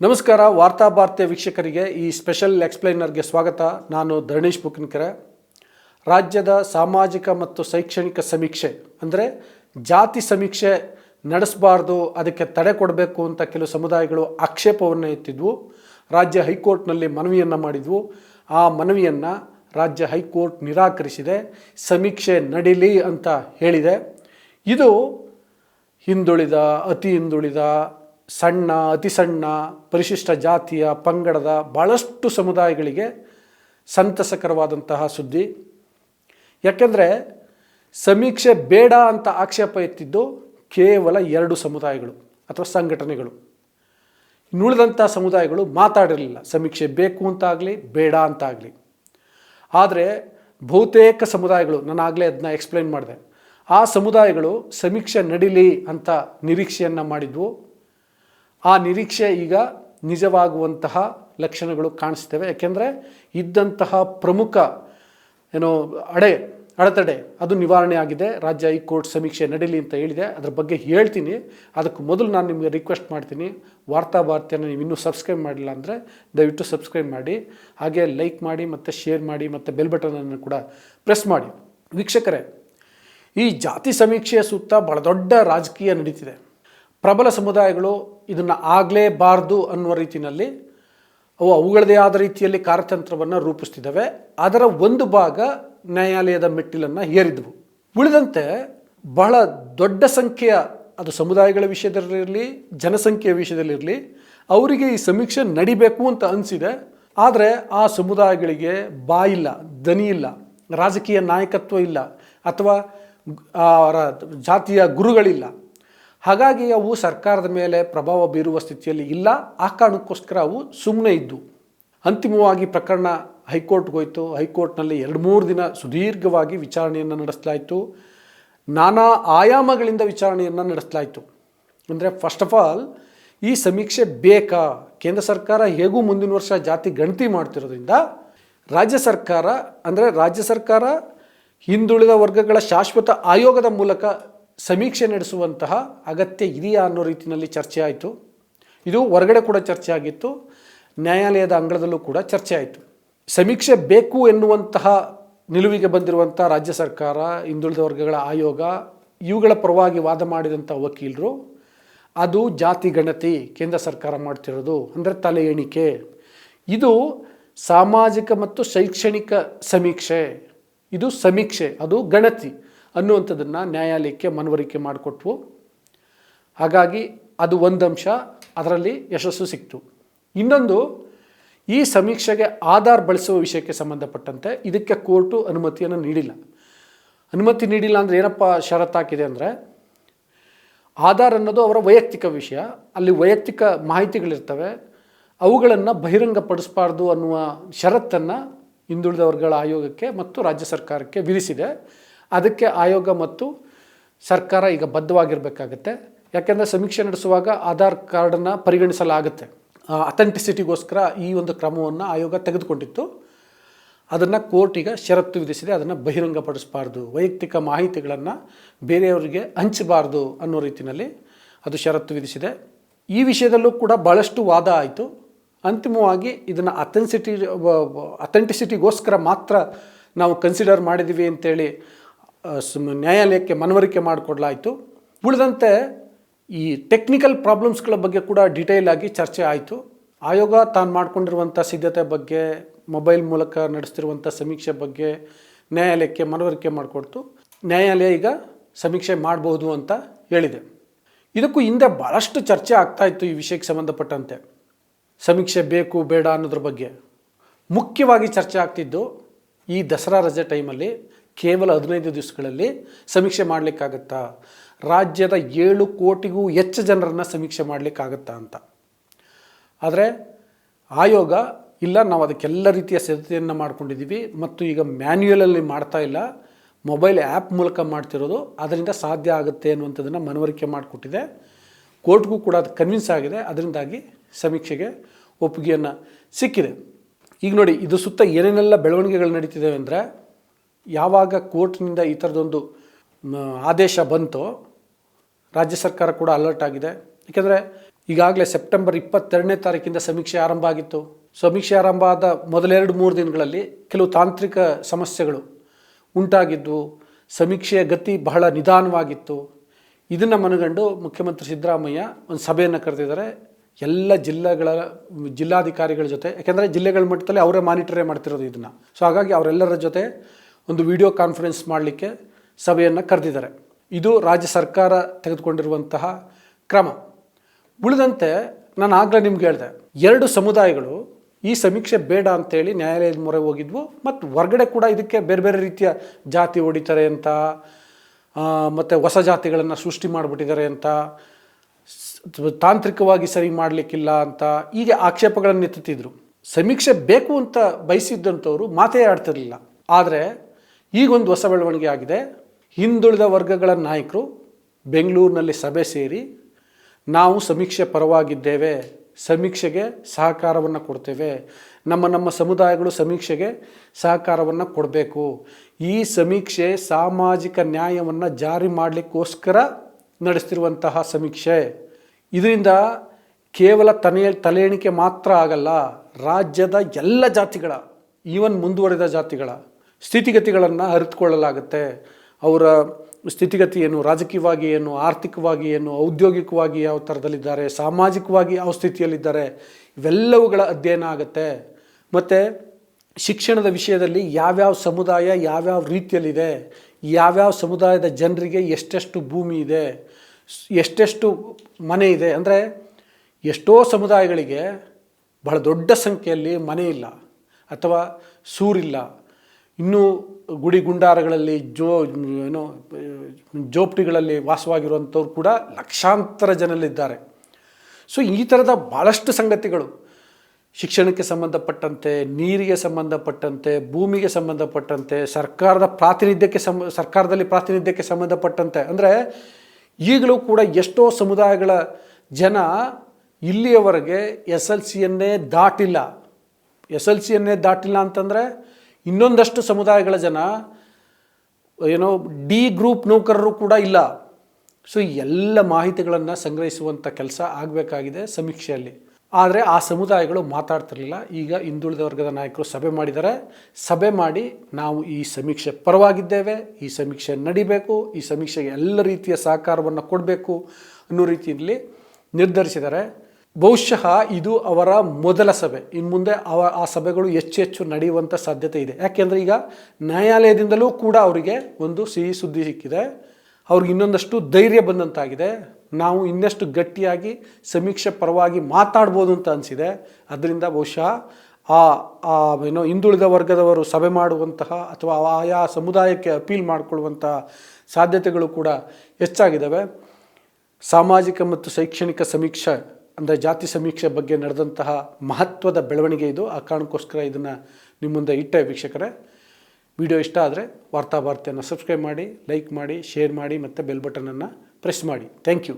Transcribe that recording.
ನಮಸ್ಕಾರ, ವಾರ್ತಾ ಭಾರತೀಯ ವೀಕ್ಷಕರಿಗೆ ಈ ಸ್ಪೆಷಲ್ ಎಕ್ಸ್ಪ್ಲೈನರ್ಗೆ ಸ್ವಾಗತ. ನಾನು ಧರಣೀಶ್ ಬುಕ್ನಿಕೆರೆ. ರಾಜ್ಯದ ಸಾಮಾಜಿಕ ಮತ್ತು ಶೈಕ್ಷಣಿಕ ಸಮೀಕ್ಷೆ, ಅಂದರೆ ಜಾತಿ ಸಮೀಕ್ಷೆ ನಡೆಸಬಾರ್ದು, ಅದಕ್ಕೆ ತಡೆ ಕೊಡಬೇಕು ಅಂತ ಕೆಲವು ಸಮುದಾಯಗಳು ಆಕ್ಷೇಪವನ್ನು ಎತ್ತಿದ್ವು. ರಾಜ್ಯ ಹೈಕೋರ್ಟ್ನಲ್ಲಿ ಮನವಿಯನ್ನು ಮಾಡಿದ್ವು. ಆ ಮನವಿಯನ್ನು ರಾಜ್ಯ ಹೈಕೋರ್ಟ್ ನಿರಾಕರಿಸಿದೆ. ಸಮೀಕ್ಷೆ ನಡೀಲಿ ಅಂತ ಹೇಳಿದೆ. ಇದು ಹಿಂದುಳಿದ, ಅತಿ ಹಿಂದುಳಿದ ಸಣ್ಣ, ಅತಿ ಸಣ್ಣ, ಪರಿಶಿಷ್ಟ ಜಾತಿಯ ಪಂಗಡದ ಭಾಳಷ್ಟು ಸಮುದಾಯಗಳಿಗೆ ಸಂತಸಕರವಾದಂತಹ ಸುದ್ದಿ. ಯಾಕೆಂದರೆ ಸಮೀಕ್ಷೆ ಬೇಡ ಅಂತ ಆಕ್ಷೇಪ ಎತ್ತಿದ್ದು ಕೇವಲ ಎರಡು ಸಮುದಾಯಗಳು ಅಥವಾ ಸಂಘಟನೆಗಳು. ಇನ್ನುಳಿದಂಥ ಸಮುದಾಯಗಳು ಮಾತಾಡಿರಲಿಲ್ಲ. ಸಮೀಕ್ಷೆ ಬೇಕು ಅಂತಾಗಲಿ ಬೇಡ ಅಂತಾಗಲಿ ಆದರೆ ಬಹುತೇಕ ಸಮುದಾಯಗಳು, ನಾನು ಆಗಲೇ ಅದನ್ನ ಎಕ್ಸ್ಪ್ಲೈನ್ ಮಾಡಿದೆ, ಆ ಸಮುದಾಯಗಳು ಸಮೀಕ್ಷೆ ನಡೀಲಿ ಅಂತ ನಿರೀಕ್ಷೆಯನ್ನು ಮಾಡಿದ್ವು. ಆ ನಿರೀಕ್ಷೆ ಈಗ ನಿಜವಾಗುವಂತಹ ಲಕ್ಷಣಗಳು ಕಾಣಿಸ್ತೇವೆ. ಯಾಕೆಂದರೆ ಇದ್ದಂತಹ ಪ್ರಮುಖ ಏನೋ ಅಡೆ, ಅಡೆತಡೆ ಅದು ನಿವಾರಣೆ ಆಗಿದೆ. ರಾಜ್ಯ ಹೈಕೋರ್ಟ್ ಸಮೀಕ್ಷೆ ನಡೀಲಿ ಅಂತ ಹೇಳಿದೆ. ಅದ್ರ ಬಗ್ಗೆ ಹೇಳ್ತೀನಿ. ಅದಕ್ಕೆ ಮೊದಲು ನಾನು ನಿಮಗೆ ರಿಕ್ವೆಸ್ಟ್ ಮಾಡ್ತೀನಿ. ವಾರ್ತಾ ಭಾರತಿಯನ್ನು ನೀವು ಇನ್ನೂ ಸಬ್ಸ್ಕ್ರೈಬ್ ಮಾಡಿಲ್ಲ ಅಂದರೆ ದಯವಿಟ್ಟು ಸಬ್ಸ್ಕ್ರೈಬ್ ಮಾಡಿ. ಹಾಗೆ ಲೈಕ್ ಮಾಡಿ ಮತ್ತು ಶೇರ್ ಮಾಡಿ ಮತ್ತು ಬೆಲ್ ಬಟನನ್ನು ಕೂಡ ಪ್ರೆಸ್ ಮಾಡಿ. ವೀಕ್ಷಕರೇ, ಈ ಜಾತಿ ಸಮೀಕ್ಷೆಯ ಸುತ್ತ ಬಹಳ ದೊಡ್ಡ ರಾಜಕೀಯ ನಡೀತಿದೆ. ಪ್ರಬಲ ಸಮುದಾಯಗಳು ಇದನ್ನು ಆಗಲೇಬಾರ್ದು ಅನ್ನುವ ರೀತಿಯಲ್ಲಿ ಅವು ಅವುಗಳದೇ ಆದ ರೀತಿಯಲ್ಲಿ ಕಾರ್ಯತಂತ್ರವನ್ನು ರೂಪಿಸ್ತಿದ್ದಾವೆ. ಅದರ ಒಂದು ಭಾಗ ನ್ಯಾಯಾಲಯದ ಮೆಟ್ಟಿಲನ್ನು ಏರಿದ್ವು ಉಳಿದಂತೆ ಬಹಳ ದೊಡ್ಡ ಸಂಖ್ಯೆಯ ಅದು ಸಮುದಾಯಗಳ ವಿಷಯದಲ್ಲಿರಲಿ ಜನಸಂಖ್ಯೆಯ ವಿಷಯದಲ್ಲಿರಲಿ ಅವರಿಗೆ ಈ ಸಮೀಕ್ಷೆ ನಡಿಬೇಕು ಅಂತ ಅನಿಸಿದೆ. ಆದರೆ ಆ ಸಮುದಾಯಗಳಿಗೆ ಬಾಯಿಲ್ಲ ದನಿ ಇಲ್ಲ, ರಾಜಕೀಯ ನಾಯಕತ್ವ ಇಲ್ಲ, ಅಥವಾ ಅವರ ಜಾತಿಯ ಗುರುಗಳಿಲ್ಲ. ಹಾಗಾಗಿ ಅವು ಸರ್ಕಾರದ ಮೇಲೆ ಪ್ರಭಾವ ಬೀರುವ ಸ್ಥಿತಿಯಲ್ಲಿ ಇಲ್ಲ. ಆ ಕಾರಣಕ್ಕೋಸ್ಕರ ಅವು ಸುಮ್ಮನೆ ಇದ್ದು. ಅಂತಿಮವಾಗಿ ಪ್ರಕರಣ ಹೈಕೋರ್ಟ್ಗೋಯ್ತು ಹೈಕೋರ್ಟ್ನಲ್ಲಿ ಎರಡು ಮೂರು ದಿನ ಸುದೀರ್ಘವಾಗಿ ವಿಚಾರಣೆಯನ್ನು ನಡೆಸಲಾಯಿತು. ನಾನಾ ಆಯಾಮಗಳಿಂದ ವಿಚಾರಣೆಯನ್ನು ನಡೆಸಲಾಯಿತು. ಅಂದರೆ ಫಸ್ಟ್ ಆಫ್ ಆಲ್ ಈ ಸಮೀಕ್ಷೆ ಬೇಕಾ? ಕೇಂದ್ರ ಸರ್ಕಾರ ಹೇಗೂ ಮುಂದಿನ ವರ್ಷ ಜಾತಿ ಗಣತಿ ಮಾಡ್ತಿರೋದ್ರಿಂದ ರಾಜ್ಯ ಸರ್ಕಾರ, ಅಂದರೆ ರಾಜ್ಯ ಸರ್ಕಾರ ಹಿಂದುಳಿದ ವರ್ಗಗಳ ಶಾಶ್ವತ ಆಯೋಗದ ಮೂಲಕ ಸಮೀಕ್ಷೆ ನಡೆಸುವಂತಹ ಅಗತ್ಯ ಇದೆಯಾ ಅನ್ನೋ ರೀತಿಯಲ್ಲಿ ಚರ್ಚೆ ಆಯಿತು. ಇದು ಹೊರಗಡೆ ಕೂಡ ಚರ್ಚೆ ಆಗಿತ್ತು. ನ್ಯಾಯಾಲಯದ ಅಂಗಳದಲ್ಲೂ ಕೂಡ ಚರ್ಚೆ ಆಯಿತು. ಸಮೀಕ್ಷೆ ಬೇಕು ಎನ್ನುವಂತಹ ನಿಲುವಿಗೆ ಬಂದಿರುವಂಥ ರಾಜ್ಯ ಸರ್ಕಾರ, ಹಿಂದುಳಿದ ವರ್ಗಗಳ ಆಯೋಗ, ಇವುಗಳ ಪರವಾಗಿ ವಾದ ಮಾಡಿದಂಥ ವಕೀಲರು, ಅದು ಜಾತಿ ಗಣತಿ ಕೇಂದ್ರ ಸರ್ಕಾರ ಮಾಡ್ತಿರೋದು ಅಂದರೆ ತಲೆ ಎಣಿಕೆ. ಇದು ಸಾಮಾಜಿಕ ಮತ್ತು ಶೈಕ್ಷಣಿಕ ಸಮೀಕ್ಷೆ. ಇದು ಸಮೀಕ್ಷೆ, ಅದು ಗಣತಿ. ಅನ್ನುವಂಥದ್ದನ್ನು ನ್ಯಾಯಾಲಯಕ್ಕೆ ಮನವರಿಕೆ ಮಾಡಿಕೊಟ್ವು. ಹಾಗಾಗಿ ಅದು ಒಂದು ಅಂಶ ಅದರಲ್ಲಿ ಯಶಸ್ಸು ಸಿಕ್ತು. ಇನ್ನೊಂದು, ಈ ಸಮೀಕ್ಷೆಗೆ ಆಧಾರ್ ಬಳಸುವ ವಿಷಯಕ್ಕೆ ಸಂಬಂಧಪಟ್ಟಂತೆ ಇದಕ್ಕೆ ಕೋರ್ಟು ಅನುಮತಿಯನ್ನು ನೀಡಿಲ್ಲ. ಅನುಮತಿ ನೀಡಿಲ್ಲ ಅಂದರೆ ಏನಪ್ಪ ಷರತ್ತು ಹಾಕಿದೆ ಅಂದರೆ, ಆಧಾರ್ ಅನ್ನೋದು ಅವರ ವೈಯಕ್ತಿಕ ವಿಷಯ. ಅಲ್ಲಿ ವೈಯಕ್ತಿಕ ಮಾಹಿತಿಗಳಿರ್ತವೆ. ಅವುಗಳನ್ನು ಬಹಿರಂಗಪಡಿಸಬಾರ್ದು ಅನ್ನುವ ಷರತ್ತನ್ನು ಹಿಂದುಳಿದವರ್ಗಳ ಆಯೋಗಕ್ಕೆ ಮತ್ತು ರಾಜ್ಯ ಸರ್ಕಾರಕ್ಕೆ ವಿಧಿಸಿದೆ. ಅದಕ್ಕೆ ಆಯೋಗ ಮತ್ತು ಸರ್ಕಾರ ಈಗ ಬದ್ಧವಾಗಿರಬೇಕಾಗತ್ತೆ. ಯಾಕೆಂದರೆ ಸಮೀಕ್ಷೆ ನಡೆಸುವಾಗ ಆಧಾರ್ ಕಾರ್ಡನ್ನು ಪರಿಗಣಿಸಲಾಗುತ್ತೆ. ಅಥೆಂಟಿಸಿಟಿಗೋಸ್ಕರ ಈ ಒಂದು ಕ್ರಮವನ್ನು ಆಯೋಗ ತೆಗೆದುಕೊಂಡಿತ್ತು. ಅದನ್ನು ಕೋರ್ಟ್ ಈಗ ಷರತ್ತು ವಿಧಿಸಿದೆ, ಅದನ್ನು ಬಹಿರಂಗಪಡಿಸಬಾರ್ದು. ವೈಯಕ್ತಿಕ ಮಾಹಿತಿಗಳನ್ನು ಬೇರೆಯವರಿಗೆ ಹಂಚಬಾರ್ದು ಅನ್ನೋ ರೀತಿಯಲ್ಲಿ ಅದು ಷರತ್ತು ವಿಧಿಸಿದೆ. ಈ ವಿಷಯದಲ್ಲೂ ಕೂಡ ಭಾಳಷ್ಟು ವಾದ ಆಯಿತು. ಅಂತಿಮವಾಗಿ ಇದನ್ನು ಅಥೆನ್ಸಿಟಿ, ಅಥೆಂಟಿಸಿಟಿಗೋಸ್ಕರ ಮಾತ್ರ ನಾವು ಕನ್ಸಿಡರ್ ಮಾಡಿದ್ದೀವಿ ಅಂತೇಳಿ ನ್ಯಾಯಾಲಯಕ್ಕೆ ಮನವರಿಕೆ ಮಾಡಿಕೊಡ್ಲಾಯಿತು. ಉಳಿದಂತೆ ಈ ಟೆಕ್ನಿಕಲ್ ಪ್ರಾಬ್ಲಮ್ಸ್ಗಳ ಬಗ್ಗೆ ಕೂಡ ಡೀಟೇಲ್ ಆಗಿ ಚರ್ಚೆ ಆಯಿತು. ಆಯೋಗ ತಾನು ಮಾಡಿಕೊಂಡಿರುವಂಥ ಸಿದ್ಧತೆ ಬಗ್ಗೆ ಮೊಬೈಲ್ ಮೂಲಕ ನಡೆಸ್ತಿರುವಂಥ ಸಮೀಕ್ಷೆ ಬಗ್ಗೆ ನ್ಯಾಯಾಲಯಕ್ಕೆ ಮನವರಿಕೆ ಮಾಡಿಕೊಡ್ತು. ನ್ಯಾಯಾಲಯ ಈಗ ಸಮೀಕ್ಷೆ ಮಾಡಬಹುದು ಅಂತ ಹೇಳಿದೆ. ಇದಕ್ಕೂ ಹಿಂದೆ ಭಾಳಷ್ಟು ಚರ್ಚೆ ಆಗ್ತಾಯಿತ್ತು ಈ ವಿಷಯಕ್ಕೆ ಸಂಬಂಧಪಟ್ಟಂತೆ. ಸಮೀಕ್ಷೆ ಬೇಕು, ಬೇಡ ಅನ್ನೋದ್ರ ಬಗ್ಗೆ. ಮುಖ್ಯವಾಗಿ ಚರ್ಚೆ ಆಗ್ತಿದ್ದು ಈ ದಸರಾ ರಜೆ ಟೈಮಲ್ಲಿ ಕೇವಲ ಹದಿನೈದು ದಿವಸಗಳಲ್ಲಿ ಸಮೀಕ್ಷೆ ಮಾಡಲಿಕ್ಕಾಗತ್ತಾ? ರಾಜ್ಯದ ಏಳು ಕೋಟಿಗೂ ಹೆಚ್ಚು ಜನರನ್ನು ಸಮೀಕ್ಷೆ ಮಾಡಲಿಕ್ಕಾಗತ್ತಾ ಅಂತ. ಆದರೆ ಆಯೋಗ, ಇಲ್ಲ, ನಾವು ಅದಕ್ಕೆಲ್ಲ ರೀತಿಯ ಸಿದ್ಧತೆಯನ್ನು ಮಾಡ್ಕೊಂಡಿದ್ದೀವಿ ಮತ್ತು ಈಗ ಮ್ಯಾನ್ಯುಯಲಲ್ಲಿ ಮಾಡ್ತಾ ಇಲ್ಲ. ಮೊಬೈಲ್ ಆ್ಯಪ್ ಮೂಲಕ ಮಾಡ್ತಿರೋದು, ಅದರಿಂದ ಸಾಧ್ಯ ಆಗುತ್ತೆ ಅನ್ನುವಂಥದ್ದನ್ನು ಮನವರಿಕೆ ಮಾಡಿಕೊಟ್ಟಿದೆ. ಕೋರ್ಟ್ಗೂ ಕೂಡ ಅದು ಕನ್ವಿನ್ಸ್ ಆಗಿದೆ, ಅದರಿಂದಾಗಿ ಸಮೀಕ್ಷೆಗೆ ಒಪ್ಪಿಗೆಯನ್ನು ಸಿಕ್ಕಿದೆ. ಈಗ ನೋಡಿ, ಇದು ಸುತ್ತ ಏನೇನೆಲ್ಲ ಬೆಳವಣಿಗೆಗಳು ನಡೀತಿದ್ದಾವೆ ಅಂದರೆ ಯಾವಾಗ ಕೋರ್ಟ್ನಿಂದ ಈ ಥರದೊಂದು ಆದೇಶ ಬಂತೋ, ರಾಜ್ಯ ಸರ್ಕಾರ ಕೂಡ ಅಲರ್ಟ್ ಆಗಿದೆ. ಏಕೆಂದರೆ ಈಗಾಗಲೇ ಸೆಪ್ಟೆಂಬರ್ ಇಪ್ಪತ್ತೆರಡನೇ ತಾರೀಕಿಂದ ಸಮೀಕ್ಷೆ ಆರಂಭ ಆಗಿತ್ತು. ಸಮೀಕ್ಷೆ ಆರಂಭ ಆದ ಮೊದಲೆರಡು ಮೂರು ದಿನಗಳಲ್ಲಿ ಕೆಲವು ತಾಂತ್ರಿಕ ಸಮಸ್ಯೆಗಳು ಉಂಟಾಗಿದ್ವು ಸಮೀಕ್ಷೆಯ ಗತಿ ಬಹಳ ನಿಧಾನವಾಗಿತ್ತು. ಇದನ್ನು ಮನಗಂಡು ಮುಖ್ಯಮಂತ್ರಿ ಸಿದ್ದರಾಮಯ್ಯ ಒಂದು ಸಭೆಯನ್ನು ಕರೆದಿದ್ದಾರೆ. ಎಲ್ಲ ಜಿಲ್ಲೆಗಳ, ಜಿಲ್ಲಾಧಿಕಾರಿಗಳ ಜೊತೆ, ಯಾಕೆಂದರೆ ಜಿಲ್ಲೆಗಳ ಮಟ್ಟದಲ್ಲಿ ಅವರೇ ಮಾನಿಟರೇ ಮಾಡ್ತಿರೋದು ಇದನ್ನು. ಸೊ ಹಾಗಾಗಿ ಅವರೆಲ್ಲರ ಜೊತೆ ಒಂದು ವಿಡಿಯೋ ಕಾನ್ಫರೆನ್ಸ್ ಮಾಡಲಿಕ್ಕೆ ಸಭೆಯನ್ನು ಕರೆದಿದ್ದಾರೆ. ಇದು ರಾಜ್ಯ ಸರ್ಕಾರ ತೆಗೆದುಕೊಂಡಿರುವಂತಹ ಕ್ರಮ. ಉಳಿದಂತೆ ನಾನು ಆಗಲೇ ನಿಮ್ಗೆ ಹೇಳಿದೆ, ಎರಡು ಸಮುದಾಯಗಳು ಈ ಸಮೀಕ್ಷೆ ಬೇಡ ಅಂತೇಳಿ ನ್ಯಾಯಾಲಯದ ಮೊರೆ ಹೋಗಿದ್ವು ಮತ್ತು ಹೊರಗಡೆ ಕೂಡ ಇದಕ್ಕೆ ಬೇರೆ ಬೇರೆ ರೀತಿಯ ಜಾತಿ ಹೊಡಿತಾರೆ ಅಂತ ಮತ್ತು ಹೊಸ ಜಾತಿಗಳನ್ನು ಸೃಷ್ಟಿ ಮಾಡಿಬಿಟ್ಟಿದ್ದಾರೆ ಅಂತ, ತಾಂತ್ರಿಕವಾಗಿ ಸರಿ ಮಾಡಲಿಕ್ಕಿಲ್ಲ ಅಂತ ಹೀಗೆ ಆಕ್ಷೇಪಗಳನ್ನು ಎತ್ತುತ್ತಿದ್ರು. ಸಮೀಕ್ಷೆ ಬೇಕು ಅಂತ ಬಯಸಿದ್ದಂಥವ್ರು ಮಾತೇ ಆಡ್ತಿರಲಿಲ್ಲ. ಆದರೆ ಈಗೊಂದು ಹೊಸ ಬೆಳವಣಿಗೆ ಆಗಿದೆ. ಹಿಂದುಳಿದ ವರ್ಗಗಳ ನಾಯಕರು ಬೆಂಗಳೂರಿನಲ್ಲಿ ಸಭೆ ಸೇರಿ ನಾವು ಸಮೀಕ್ಷೆ ಪರವಾಗಿದ್ದೇವೆ, ಸಮೀಕ್ಷೆಗೆ ಸಹಕಾರವನ್ನು ಕೊಡ್ತೇವೆ, ನಮ್ಮ ನಮ್ಮ ಸಮುದಾಯಗಳು ಸಮೀಕ್ಷೆಗೆ ಸಹಕಾರವನ್ನು ಕೊಡಬೇಕು. ಈ ಸಮೀಕ್ಷೆ ಸಾಮಾಜಿಕ ನ್ಯಾಯವನ್ನು ಜಾರಿ ಮಾಡಲಿಕ್ಕೋಸ್ಕರ ನಡೆಸ್ತಿರುವಂತಹ ಸಮೀಕ್ಷೆ. ಇದರಿಂದ ಕೇವಲ ತನೆಯ ತಲೆ ಎಣಿಕೆ ಮಾತ್ರ ಆಗಲ್ಲ, ರಾಜ್ಯದ ಎಲ್ಲ ಜಾತಿಗಳ ಈವನ್ ಮುಂದುವರೆದ ಜಾತಿಗಳ ಸ್ಥಿತಿಗತಿಗಳನ್ನು ಅರಿತುಕೊಳ್ಳಲಾಗುತ್ತೆ. ಅವರ ಸ್ಥಿತಿಗತಿ ಏನು, ರಾಜಕೀಯವಾಗಿ ಏನು, ಆರ್ಥಿಕವಾಗಿ ಏನು, ಔದ್ಯೋಗಿಕವಾಗಿ ಯಾವ ಥರದಲ್ಲಿದ್ದಾರೆ, ಸಾಮಾಜಿಕವಾಗಿ ಯಾವ ಸ್ಥಿತಿಯಲ್ಲಿದ್ದಾರೆ, ಇವೆಲ್ಲವುಗಳ ಅಧ್ಯಯನ ಆಗುತ್ತೆ. ಮತ್ತು ಶಿಕ್ಷಣದ ವಿಷಯದಲ್ಲಿ ಯಾವ್ಯಾವ ಸಮುದಾಯ ಯಾವ್ಯಾವ ರೀತಿಯಲ್ಲಿದೆ, ಯಾವ್ಯಾವ ಸಮುದಾಯದ ಜನರಿಗೆ ಎಷ್ಟೆಷ್ಟು ಭೂಮಿ ಇದೆ, ಎಷ್ಟೆಷ್ಟು ಮನೆ ಇದೆ, ಅಂದರೆ ಎಷ್ಟೋ ಸಮುದಾಯಗಳಿಗೆ ಬಹಳ ದೊಡ್ಡ ಸಂಖ್ಯೆಯಲ್ಲಿ ಮನೆ ಇಲ್ಲ, ಅಥವಾ ಸೂರಿಲ್ಲ. ಇನ್ನೂ ಗುಡಿ ಗುಂಡಾರಗಳಲ್ಲಿ ಜೋ, ಏನೋ ಜೋಪಡಿಗಳಲ್ಲಿ ವಾಸವಾಗಿರುವಂಥವ್ರು ಕೂಡ ಲಕ್ಷಾಂತರ ಜನರಲ್ಲಿದ್ದಾರೆ ಸೊ ಈ ಥರದ ಭಾಳಷ್ಟು ಸಂಗತಿಗಳು. ಶಿಕ್ಷಣಕ್ಕೆ ಸಂಬಂಧಪಟ್ಟಂತೆ, ನೀರಿಗೆ ಸಂಬಂಧಪಟ್ಟಂತೆ, ಭೂಮಿಗೆ ಸಂಬಂಧಪಟ್ಟಂತೆ, ಸರ್ಕಾರದ ಪ್ರಾತಿನಿಧ್ಯಕ್ಕೆ ಸರ್ಕಾರದಲ್ಲಿ ಪ್ರಾತಿನಿಧ್ಯಕ್ಕೆ ಸಂಬಂಧಪಟ್ಟಂತೆ. ಅಂದರೆ, ಈಗಲೂ ಕೂಡ ಎಷ್ಟೋ ಸಮುದಾಯಗಳ ಜನ ಇಲ್ಲಿಯವರೆಗೆ ಎಸ್ ಎಲ್ ಸಿಯನ್ನೇ ದಾಟಿಲ್ಲ. ಎಸ್ ಎಲ್ ಸಿಯನ್ನೇ ದಾಟಿಲ್ಲ ಅಂತಂದರೆ ಇನ್ನೊಂದಷ್ಟು ಸಮುದಾಯಗಳ ಜನ ಏನೋ ಡಿ ಗ್ರೂಪ್ ನೌಕರರು ಕೂಡ ಇಲ್ಲ. ಸೊ ಎಲ್ಲ ಮಾಹಿತಿಗಳನ್ನು ಸಂಗ್ರಹಿಸುವಂಥ ಕೆಲಸ ಆಗಬೇಕಾಗಿದೆ ಸಮೀಕ್ಷೆಯಲ್ಲಿ. ಆದರೆ ಆ ಸಮುದಾಯಗಳು ಮಾತಾಡ್ತಿರಲಿಲ್ಲ. ಈಗ ಹಿಂದುಳಿದ ವರ್ಗದ ನಾಯಕರು ಸಭೆ ಮಾಡಿದ್ದಾರೆ. ಸಭೆ ಮಾಡಿ ನಾವು ಈ ಸಮೀಕ್ಷೆ ಪರವಾಗಿದ್ದೇವೆ. ಈ ಸಮೀಕ್ಷೆ ನಡಿಬೇಕು. ಈ ಸಮೀಕ್ಷೆಗೆ ಎಲ್ಲ ರೀತಿಯ ಸಹಕಾರವನ್ನು ಕೊಡಬೇಕು ಅನ್ನೋ ರೀತಿಯಲ್ಲಿ ನಿರ್ಧರಿಸಿದ್ದಾರೆ. ಬಹುಶಃ ಇದು ಅವರ ಮೊದಲ ಸಭೆ. ಇನ್ನು ಮುಂದೆ ಅವ, ಆ ಸಭೆಗಳು ಹೆಚ್ಚು ಹೆಚ್ಚು ನಡೆಯುವಂಥ ಸಾಧ್ಯತೆ ಇದೆ. ಯಾಕೆಂದರೆ ಈಗ ನ್ಯಾಯಾಲಯದಿಂದಲೂ ಕೂಡ ಅವರಿಗೆ ಒಂದು ಸಿಹಿ ಸುದ್ದಿ ಸಿಕ್ಕಿದೆ. ಅವ್ರಿಗೆ ಇನ್ನೊಂದಷ್ಟು ಧೈರ್ಯ ಬಂದಂತಾಗಿದೆ. ನಾವು ಇನ್ನಷ್ಟು ಗಟ್ಟಿಯಾಗಿ, ಸಮೀಕ್ಷೆ ಪರವಾಗಿ ಮಾತಾಡ್ಬೋದು ಅಂತ ಅನಿಸಿದೆ. ಅದರಿಂದ ಬಹುಶಃ ಆ ಆ, ಏನೋ ಹಿಂದುಳಿದ ವರ್ಗದವರು ಸಭೆ ಮಾಡುವಂತಹ ಅಥವಾ ಆಯಾ ಸಮುದಾಯಕ್ಕೆ ಅಪೀಲ್ ಮಾಡಿಕೊಳ್ಳುವಂತಹ ಸಾಧ್ಯತೆಗಳು ಕೂಡ ಹೆಚ್ಚಾಗಿದ್ದಾವೆ. ಸಾಮಾಜಿಕ ಮತ್ತು ಶೈಕ್ಷಣಿಕ ಸಮೀಕ್ಷೆ ಅಂದರೆ ಜಾತಿ ಸಮೀಕ್ಷೆ ಬಗ್ಗೆ ನಡೆದಂತಹ ಮಹತ್ವದ ಬೆಳವಣಿಗೆ ಇದು. ಆ ಕಾರಣಕ್ಕೋಸ್ಕರ ಇದನ್ನು ನಿಮ್ಮ ಮುಂದೆ ಇಟ್ಟೆ ವೀಕ್ಷಕರೇ. ವಿಡಿಯೋ ಇಷ್ಟ ಆದರೆ ವಾರ್ತಾಭಾರತಿಯನ್ನು ಸಬ್ಸ್ಕ್ರೈಬ್ ಮಾಡಿ ಲೈಕ್ ಮಾಡಿ ಶೇರ್ ಮಾಡಿ ಮತ್ತು ಬೆಲ್ ಬಟನನ್ನು ಪ್ರೆಸ್ ಮಾಡಿ. Thank you